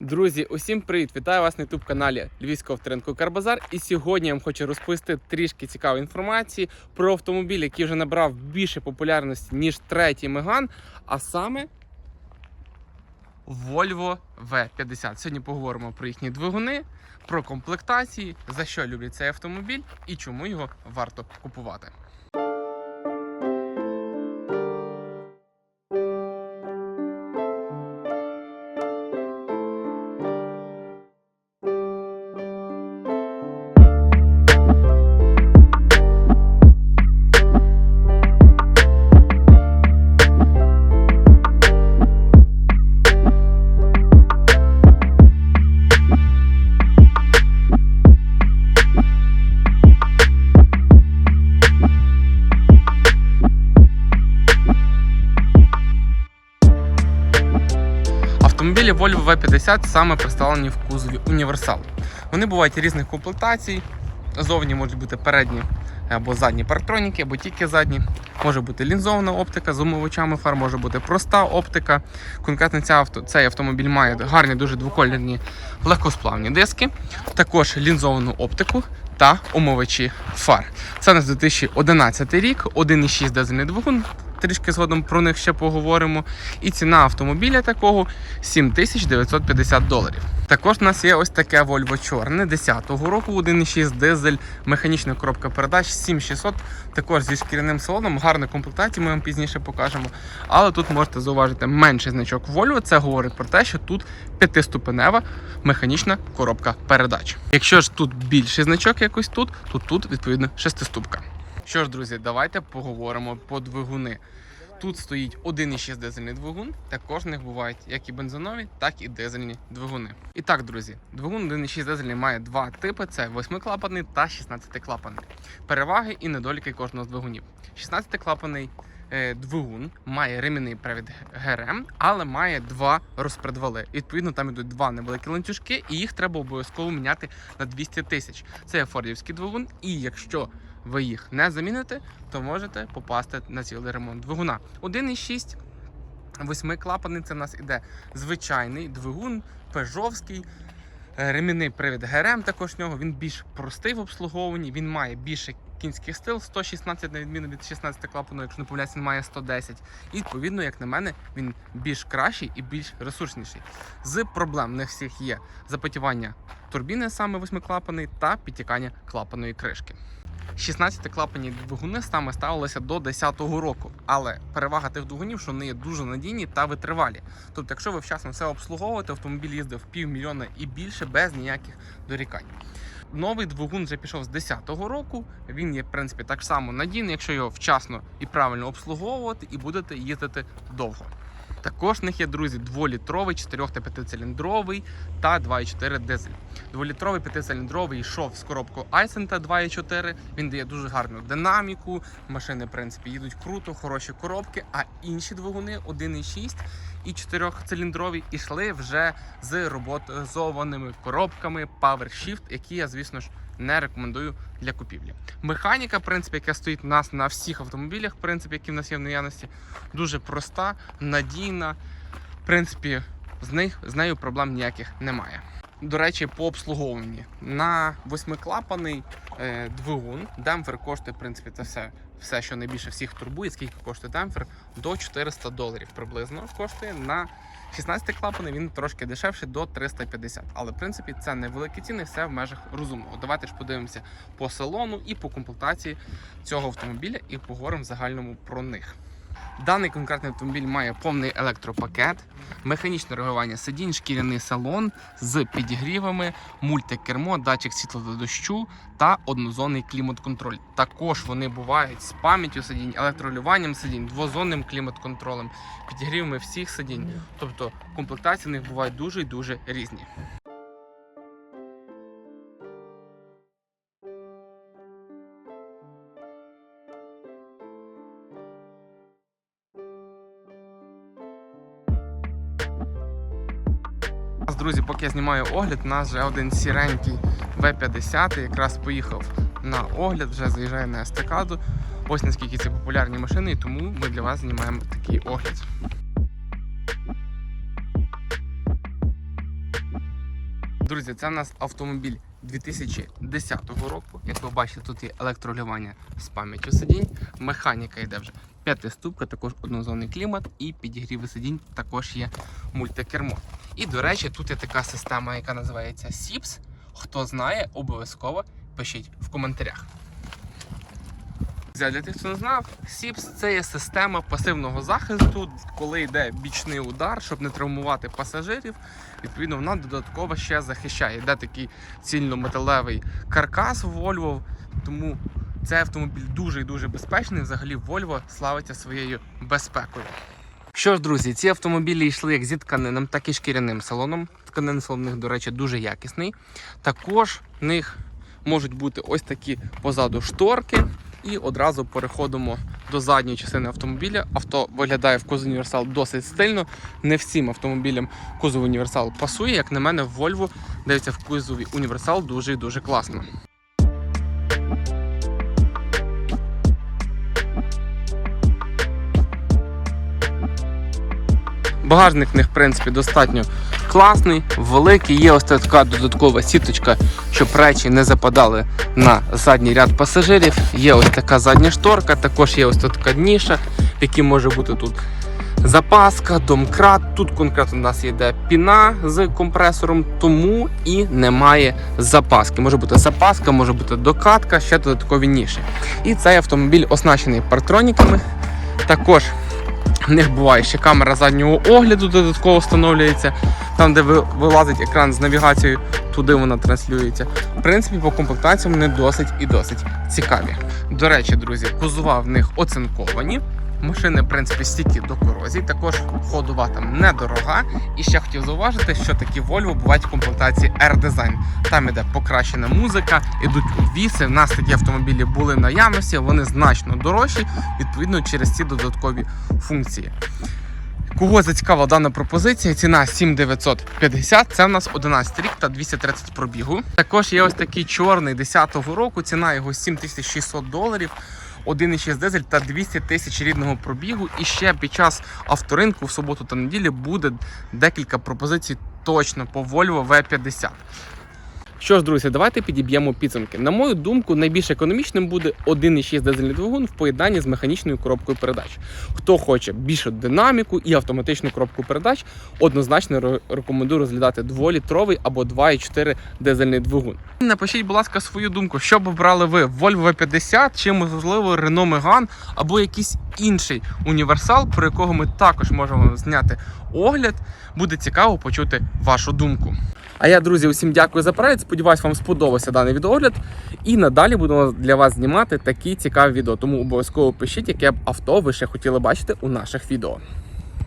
Друзі, усім привіт! Вітаю вас на youtube каналі Львівського авторинку Карбазар. І сьогодні я вам хочу розповісти трішки цікавої інформації про автомобіль, який вже набрав більше популярності, ніж третій Меган, а саме Volvo V50. Сьогодні поговоримо про їхні двигуни, про комплектації, за що люблять цей автомобіль і чому його варто купувати. Volvo V50 саме представлені в кузові універсал. Вони бувають різних комплектацій. Зовні можуть бути передні або задні парктроніки, або тільки задні. Може бути лінзована оптика з умивачами фар, може бути проста оптика. Конкретно ця авто, цей автомобіль має гарні, дуже двокольорні легкосплавні диски, також лінзовану оптику та умивачі фар. Це у нас 2011 рік, 1,6 дизельний двигун. Трішки згодом про них ще поговоримо. І ціна автомобіля такого 7950 доларів. Також у нас є ось таке Volvo чорне 10-го року, 1,6 дизель, механічна коробка передач 7600, також зі шкіряним салоном, гарна комплектація, ми вам пізніше покажемо. Але тут можете зауважити менший значок Volvo. Це говорить про те, що тут п'ятиступенева механічна коробка передач. Якщо ж тут більший значок якось тут, то тут відповідно шестиступка. Що ж, друзі, давайте поговоримо по двигуни. Тут стоїть 1,6 дизельний двигун. Також в них бувають як і бензинові, так і дизельні двигуни. І так, друзі, двигун 1,6 дизельний має два типи: це 8-клапаний та 16-клапаний. Переваги і недоліки кожного з двигунів. 16-клапаний е, двигун має ремінний привід ГРМ, але має два розпредвали. Відповідно, там йдуть два невеликі ланцюжки, і їх треба обов'язково міняти на 200 тисяч. Це фордівський двигун, і якщо ви їх не заміните, то можете попасти на цілий ремонт двигуна. 1,6 восьмиклапаний це в нас іде звичайний двигун, пежовський. Е, Ремінний привід ГРМ також нього. Він більш простий в обслуговуванні, він має більше кінських сил, 116 на відміну від 16 клапану, якщо не помиляюся, він має 110. І відповідно, як на мене, він більш кращий і більш ресурсніший. З проблем них всіх є запотівання турбіни, саме восьмиклапаний, та підтікання клапаної кришки. 16 клапані двигуни саме ставилися до 10-го року, але перевага тих двигунів, що вони є дуже надійні та витривалі. Тобто, якщо ви вчасно все обслуговуєте, автомобіль їздив півмільйона і більше без ніяких дорікань. Новий двигун вже пішов з 10-го року. Він є, в принципі, так само надійний, якщо його вчасно і правильно обслуговувати, і будете їздити довго. Також в них є, друзі, 2-літровий, 4 та 5-циліндровий та 2,4 дизель. 2-літровий 5-циліндровий йшов з коробкою Айсента 2,4. Він дає дуже гарну динаміку. Машини, в принципі, їдуть круто, хороші коробки. А інші двигуни 1,6 і 4-циліндрові йшли вже з роботизованими коробками PowerShift, які я, звісно ж, не рекомендую для купівлі. Механіка, в принципі, яка стоїть у нас на всіх автомобілях, в принципі, які в нас є в наявності, дуже проста, надійна. В принципі, з них з нею проблем ніяких немає. До речі, по обслуговуванні на восьмиклапаний е, двигун демпфер коштує, в принципі, це все, все, що найбільше всіх турбує, скільки коштує демпфер, до 400 доларів приблизно коштує. На 16 клапаний він трошки дешевше до 350. Але в принципі це невеликі ціни, все в межах розумного. Давайте ж подивимося по салону і по комплектації цього автомобіля і поговоримо в загальному про них. Даний конкретний автомобіль має повний електропакет, механічне регулювання сидінь, шкіряний салон з підігрівами, мультикермо, датчик світла та дощу та однозонний клімат-контроль. Також вони бувають з пам'яттю сидінь, електролюванням сидінь, двозонним клімат-контролем, підігрівами всіх сидінь. Тобто комплектації в них бувають дуже і дуже різні. Друзі, поки я знімаю огляд, у нас вже один сіренький V50 якраз поїхав на огляд, вже заїжджає на естакаду. Ось наскільки це популярні машини, і тому ми для вас знімаємо такий огляд. Друзі, це у нас автомобіль 2010 року. Як ви бачите, тут є електролювання з пам'яттю сидінь. Механіка йде вже п'ятиступка, також однозонний клімат і підігріви сидінь також є мультикермо. І до речі, тут є така система, яка називається SIPS. Хто знає, обов'язково пишіть в коментарях. Для тих, хто не знав, SIPS це є система пасивного захисту, коли йде бічний удар, щоб не травмувати пасажирів. Відповідно, вона додатково ще захищає. Йде такий цільнометалевий каркас в Volvo, тому цей автомобіль дуже і дуже безпечний. Взагалі Volvo славиться своєю безпекою. Що ж, друзі, ці автомобілі йшли як зі тканинним, так і шкіряним салоном. Тканин салон до речі, дуже якісний. Також в них можуть бути ось такі позаду шторки. І одразу переходимо до задньої частини автомобіля. Авто виглядає в кузов універсал досить стильно. Не всім автомобілям кузов універсал пасує. Як на мене, в Volvo дивиться в кузові універсал дуже і дуже класно. Багажник в них, в принципі, достатньо класний, великий. Є ось така додаткова сіточка, щоб речі не западали на задній ряд пасажирів. Є ось така задня шторка, також є ось така ніша, в якій може бути тут запаска, домкрат. Тут конкретно у нас йде піна з компресором, тому і немає запаски. Може бути запаска, може бути докатка, ще додаткові ніші. І цей автомобіль оснащений партроніками. Також в них буває ще камера заднього огляду додатково встановлюється. Там, де вилазить екран з навігацією, туди вона транслюється. В принципі, по комплектації вони досить і досить цікаві. До речі, друзі, кузова в них оцинковані. Машини, в принципі, стійкі до корозії. Також ходова там недорога. І ще хотів зауважити, що такі Volvo бувають в комплектації R-Design. Там іде покращена музика, ідуть обвіси. В нас такі автомобілі були в наявності, вони значно дорожчі, відповідно через ці додаткові функції. Кого зацікавила дана пропозиція? Ціна 7950, це в нас 11 рік та 230 пробігу. Також є ось такий чорний 10-го року, ціна його 7600 доларів. 1,6 дизель та 200 тисяч рідного пробігу. І ще під час авторинку в суботу та неділі буде декілька пропозицій точно по Volvo V50. Що ж, друзі, давайте підіб'ємо підсумки. На мою думку, найбільш економічним буде 1,6 дизельний двигун в поєднанні з механічною коробкою передач. Хто хоче більшу динаміку і автоматичну коробку передач, однозначно рекомендую розглядати 2-літровий або 2,4 дизельний двигун. Напишіть, будь ласка, свою думку, що б обрали ви Volvo V50 чи можливо Renault Megane або якийсь інший універсал, про якого ми також можемо зняти огляд. Буде цікаво почути вашу думку. А я, друзі, усім дякую за перегляд. Сподіваюсь, вам сподобався даний відеогляд. І надалі будемо для вас знімати такі цікаві відео. Тому обов'язково пишіть, яке б авто ви ще хотіли бачити у наших відео.